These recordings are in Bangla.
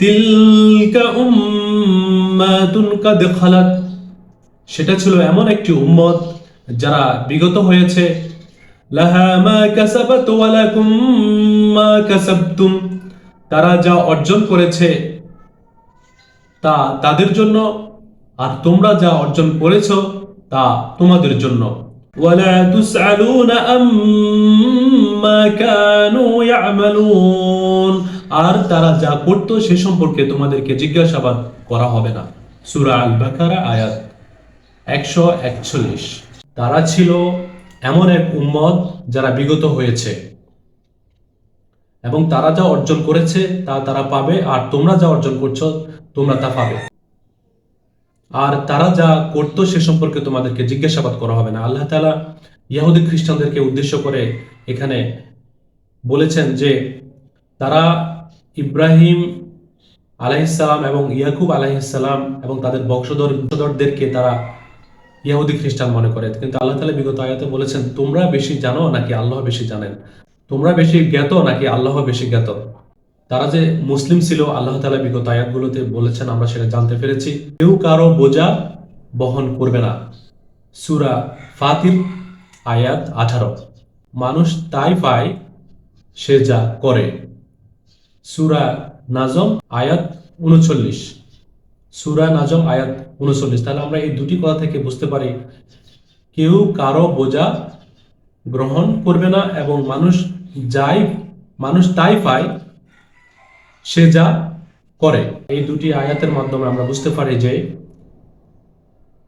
তিলকা উম্মাতুন কাদ খালাত সেটা ছিল এমন একটি উম্মত যারা বিগত হয়েছে লাহা মা কাসাবাত ওয়া লাকুম মা কাসাবতুম তারা যা অর্জন করেছে তা তাদের জন্য আর তোমরা যা অর্জন করেছো তা তোমাদের জন্য ولا تسألون أما كانوا يعملون আর তারা যা করতো সে সম্পর্কে তোমাদেরকে জিজ্ঞাসাবাদ করা হবে না। সূরা আল বাকারা আয়াত একশো একচল্লিশ। তারা ছিল এমন এক উম্মত যারা বিগত হয়েছে। এবং তারা যা অর্জন করেছে তা তারা পাবে, আর তোমরা যা অর্জন করছ তোমরা তা পাবে। আর তারা যা করতো সে সম্পর্কে তোমাদেরকে জিজ্ঞাসাবাদ করা হবে না। আল্লাহ তালা ইয়াহুদি খ্রিস্টানদেরকে উদ্দেশ্য করে এখানে বলেছেন যে তারা ইব্রাহিম আলাইসালাম এবং ইয়াকুব আলাইসালাম এবং তাদের বংশধর বংশধরদেরকে তারা ইয়াহুদি খ্রিস্টান মনে করে। কিন্তু আল্লাহ তাআলা বিগত আয়াতে বলেছেন, তোমরা বেশি জানো নাকি আল্লাহ বেশি জানেন? তোমরা বেশি জ্ঞাত নাকি আল্লাহ বেশি জ্ঞাত? তারা যে মুসলিম ছিল, আল্লাহ তালা বিগত আয়াতগুলোতে বলেছেন, আমরা সেটা জানতে পেরেছি। কেউ কারও বোঝা বহন করবে না। সুরা ফাতির, আয়াত আঠারো। মানুষ তাই পায়, সে যা করে। সূরা নাজম আয়াত উনচল্লিশ। সুরা নাজম আয়াত উনচল্লিশ। তাহলে আমরা এই দুটি কথা থেকে বুঝতে পারি, কেউ কারও বোঝা গ্রহণ করবে না এবং মানুষ যাই, মানুষ তাই পায়, সে যা করে। এই দুটি আয়াতের মাধ্যমে আমরা বুঝতে পারি যে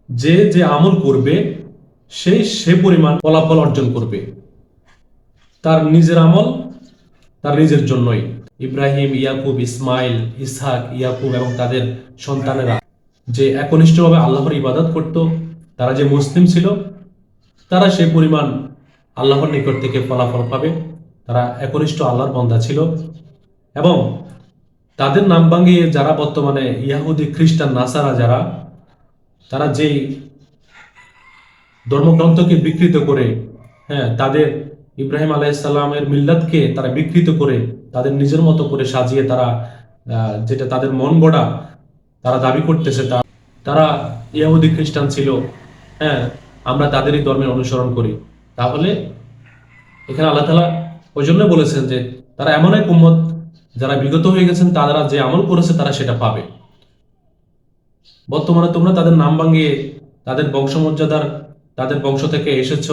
যে যে আমল করবে, সেই সে পরিমাণ ফলাফল অর্জন করবে। তার নিজের আমল, তার নিজের জন্যই। ইব্রাহিম, ইয়াকুব, ইসমাইল, ইসহাক, ইয়াকুব এবং তাদের সন্তানেরা যে একনিষ্ঠভাবে আল্লাহর ইবাদত করত, তারা যে মুসলিম ছিল, তারা সেই পরিমাণ আল্লাহর নিকট থেকে ফলাফল পাবে। তারা একনিষ্ঠ আল্লাহর বন্ধা ছিল এবং তাদের নাম ভাঙিয়ে যারা বর্তমানে ইয়াহুদি, খ্রিস্টান, নাসারা যারা, তারা যেই ধর্মগ্রন্থকে বিকৃত করে হ্যাঁ তাদের ইব্রাহিম আলাইসাল্লামের মিল্লাতকে তারা বিকৃত করে, তাদের নিজের মতো করে সাজিয়ে তারা যেটা তাদের মন গড়া, তারা দাবি করতেছে তা তারা ইয়াহুদি খ্রিস্টান ছিল হ্যাঁ আমরা তাদেরই ধর্মের অনুসরণ করি। তাহলে এখানে আল্লাহ তালা ওই জন্য বলেছেন যে, তারা এমন এক উম্মত যারা বিগত হয়ে গেছেন, তারা যে আমল করেছে, তারা সেটা পাবে। বর্তমানে তোমরা তাদের নাম ভাঙিয়ে, তাদের বংশমর্যাদার, তাদের বংশ থেকে এসেছ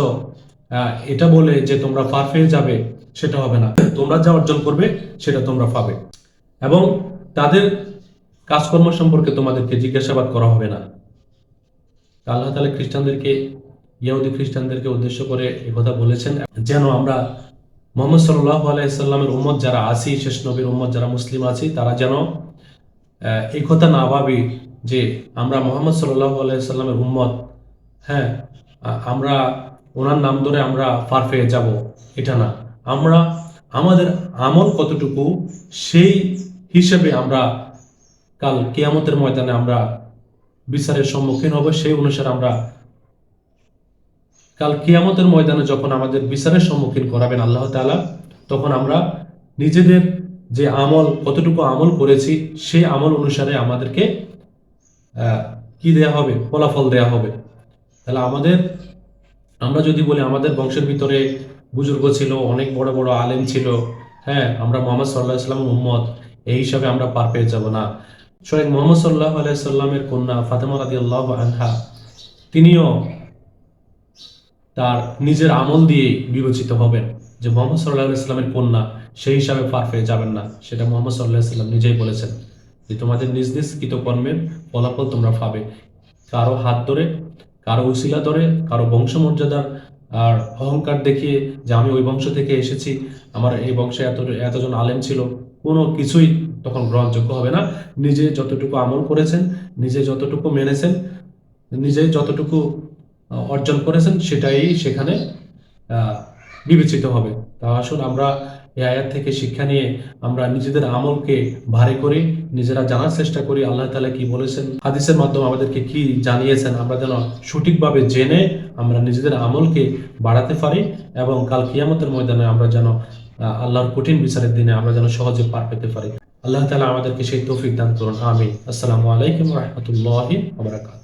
এটা বলে যে তোমরা পার পেয়ে যাবে, সেটা হবে না। তোমরা যা অর্জন করবে, সেটা তোমরা পাবে। এবং তাদের কাজকর্ম সম্পর্কে তোমাদেরকে জিজ্ঞাসাবাদ করা হবে না। আল্লাহ তালা খ্রিস্টানদেরকে, ইহুদি খ্রিস্টানদেরকে উদ্দেশ্য করে কথা বলেছেন, যেন আমরা মোহাম্মদ সাল্লাহ আলাইসাল্লামের উম্মত যারা আছি, শেষ নবীর উম্মত যারা মুসলিম আছি, তারা যেন এই কথা না ভাবি যে আমরা মোহাম্মদ সাল্লাহ আলাইসাল্লামের উম্মত। হ্যাঁ আমরা ওনার নাম ধরে আমরা পার পেয়ে যাব, এটা না। আমরা, আমাদের আমল কতটুকু, সেই হিসেবে আমরা কাল কেয়ামতের ময়দানে আমরা বিচারের সম্মুখীন হব, সেই অনুসারে আমরা কাল কিয়ামতের ময়দানে যখন আমাদের বিচারের সম্মুখীন করাবেন আল্লাহ তাআলা, তখন আমরা নিজেদের যে আমল, কতটুকু আমল করেছি, সেই আমল অনুসারে আমাদেরকে কি দেয়া হবে? ফলাফল দেয়া হবে। তাহলে আমাদের আমরা যদি বলি আমাদের বংশের ভিতরে বুজুর্গ ছিল, অনেক বড় বড় আলেম ছিল হ্যাঁ আমরা মোহাম্মদ সাল্লাহ ইসলাম উম্মত, এই হিসাবে আমরা পার পেয়ে যাব না। স্বয়ং মোহাম্মদ সাল্লাহ আলাইসাল্লামের কন্যা ফাতেমা রাদি আল্লাহ আনহা, তিনিও তার নিজের আমল দিয়ে বিবেচিত হবেন যে মোহাম্মদ সাল্লাহ ইসলামের কন্যা সেই হিসাবে পার পেয়ে যাবেন না। সেটা মোহাম্মদ সাল্লাহ ইসলাম নিজেই বলেছেন যে তোমাদের নিজ নিজ কৃতকর্মের ফলাফল তোমরা পাবে। কারও হাত ধরে কারও উসিলা ধরে, কারও বংশমর্যাদার, আর অহংকার দেখিয়ে যে আমি ওই বংশ থেকে এসেছি, আমার এই বংশে এত, এতজন আলেম ছিল, কোনো কিছুই তখন গ্রহণযোগ্য হবে না। নিজে যতটুকু আমল করেছেন, নিজে যতটুকু মেনেছেন, নিজে যতটুকু অর্জন করেছেন, সেটাই সেখানে বিবেচিত হবে। তা আসুন আমরা এই আয়াত থেকে শিক্ষা নিয়ে আমরা নিজেদের আমলকে ভারী করি, নিজেরা জানার চেষ্টা করি আল্লাহ তাআলা কি বলেছেন। হাদিসের মাধ্যমে আমাদেরকে কি জানিয়েছেন আমরা যেন সঠিকভাবে জেনে আমরা নিজেদের আমলকে বাড়াতে পারি এবং কাল কিয়ামতের ময়দানে আমরা যেন আল্লাহর কঠিন বিচারের দিনে আমরা যেন সহজে পার পেতে পারি। আল্লাহ তালা আমাদেরকে সেই তৌফিক দান করুন। আমিন। আসসালামু আলাইকুম রহমতুল্লাহি আবরাকাত